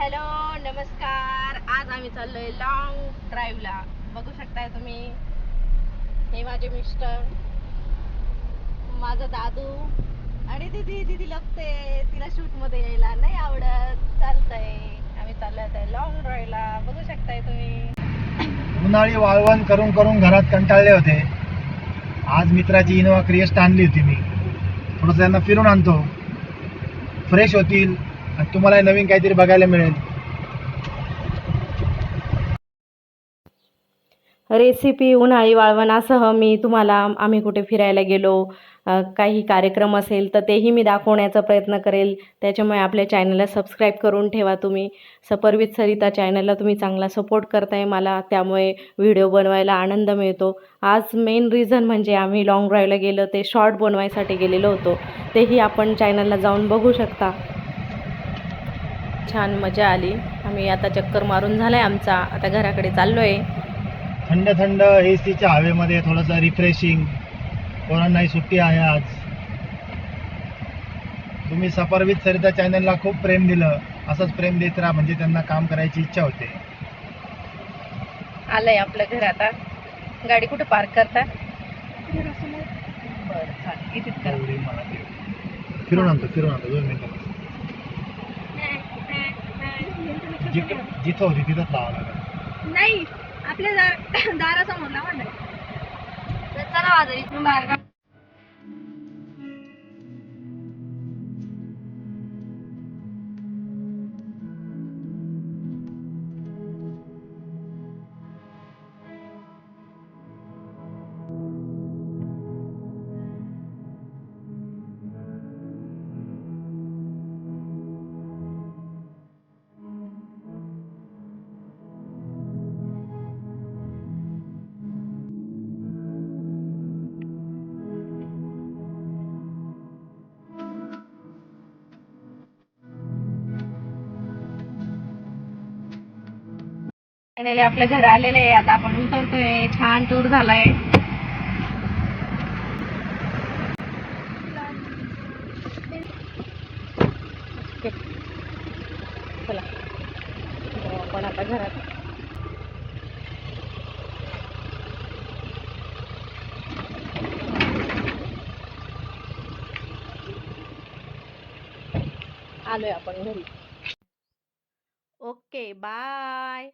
Hello नमस्कार. आज आम्ही चाललोय लॉंग ड्राईव्हला बघू शकताय तुम्ही. हे माझे मिस्टर माझा दादू आणि दीदी दीदी लपते. तिला शूटमध्ये यायला नाही आवडत. चालतंय. आम्ही चाललोय आता लॉंग ड्राईव्हला बघू शकताय तुम्ही. उन्हाळी वाळवण करून करून घरात कंटाळले होते. आज मित्राची इनोवा क्रिएस्ट आणली होती मी. थोडंसं त्यांना फिरून आणतो. फ्रेश होतील. तुम्हाला नवीन काहीतरी बघायला मिळेल. रेसिपी उन्हाळी वाळवणासह मी तुम्हाला आम्ही कुठे फिरायला गेलो काही कार्यक्रम असेल तर तेही मी दाखवण्याचा प्रयत्न करेल. त्याच्यामुळे आपल्या चॅनलला सबस्क्राईब करून ठेवा तुम्ही. सपरवित सरिता चॅनलला तुम्ही चांगला सपोर्ट करताय मला त्यामुळे व्हिडिओ बनवायला आनंद मिळतो. आज मेन रिझन म्हणजे आम्ही लॉंग ड्राईव्हला गेलो ते शॉर्ट बनवायसाठी गेलेलो होतो. तेही आपण चॅनलला जाऊन बघू शकता. छान मजा आली. आम्ही आता चक्कर मारून झालाय आमचा. आता घराकडे चाललो आहे थंड थंड ए सीच्या हवेमध्ये थोडंसं रिफ्रेशिंग पोरांनाही सुट्टी आहे आज. तुम्ही सफरवित सरिता चॅनलला खूप प्रेम दिलं. असंच प्रेम देत राहा म्हणजे त्यांना काम करायची इच्छा होते. आलंय आपलं घर आता. गाडी कुठे पार्क करता? बरं चालेल. इथेच करा. फिरून आणतो फिरून आणतो. दोन मिनिटं. जिथं जिथं होती तिथंच लावा लागेल नाही आपल्या दार दारासमोर लावा ना चला वाजरी इथून बाहेर काढ. फायनली आपलं घर आलेलं आहे. आता आपण उतरतोय. छान टूर झालाय. चला. जाऊ आपण आता घरात. आलोय आपण घरी. Okay bye